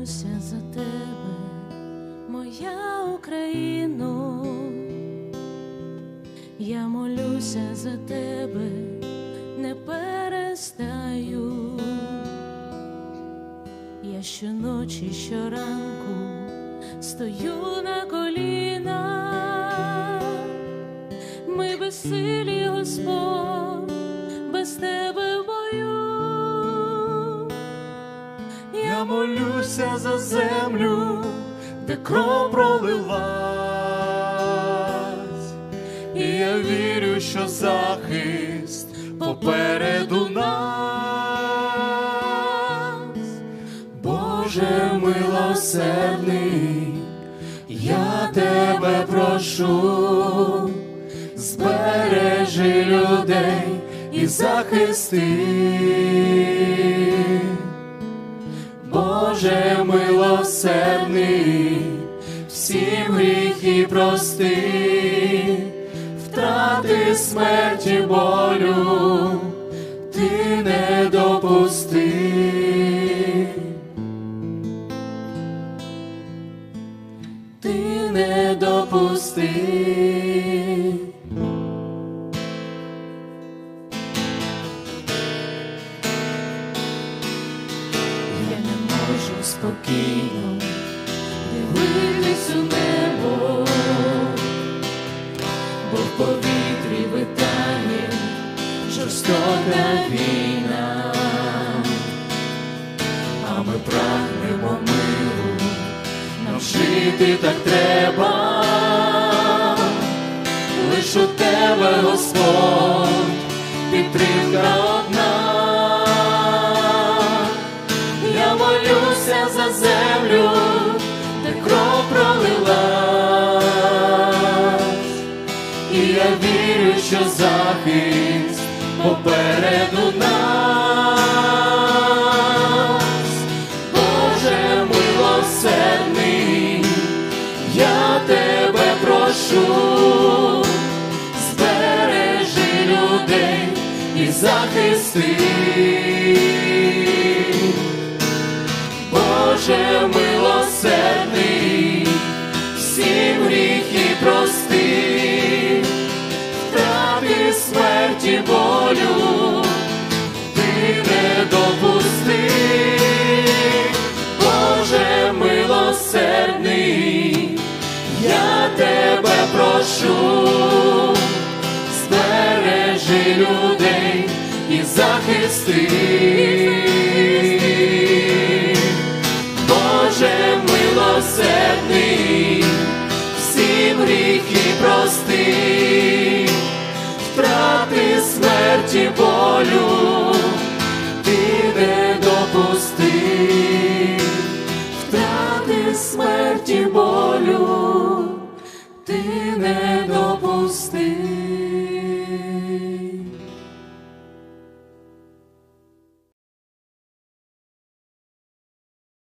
молюся за тебе, моя Україно, я молюся за тебе, не перестаю. Я щоночі, щоранку стою на колінах, ми безсилі, Господь, Молюся за землю, де кров пролилась, і я вірю, що захист попереду нас, Боже милосердний, я тебе прошу, збережи людей і захисти. Гріхи прости, втрати смерті болю, ти не допусти. Ти не допусти. Я не можу спокійно повітрі витає жорстока війна, А ми прагнемо миру, нам жити так треба, лиш у тебе, Господь, підтримка захист попереду нас. Боже милосердний, я тебе прошу, збережи людей і захисти. Боже милосердний, прошу, збережи людей і захисти, Боже милосердний, всім гріхи прости, втрати смерті болю. смерті болю ти не.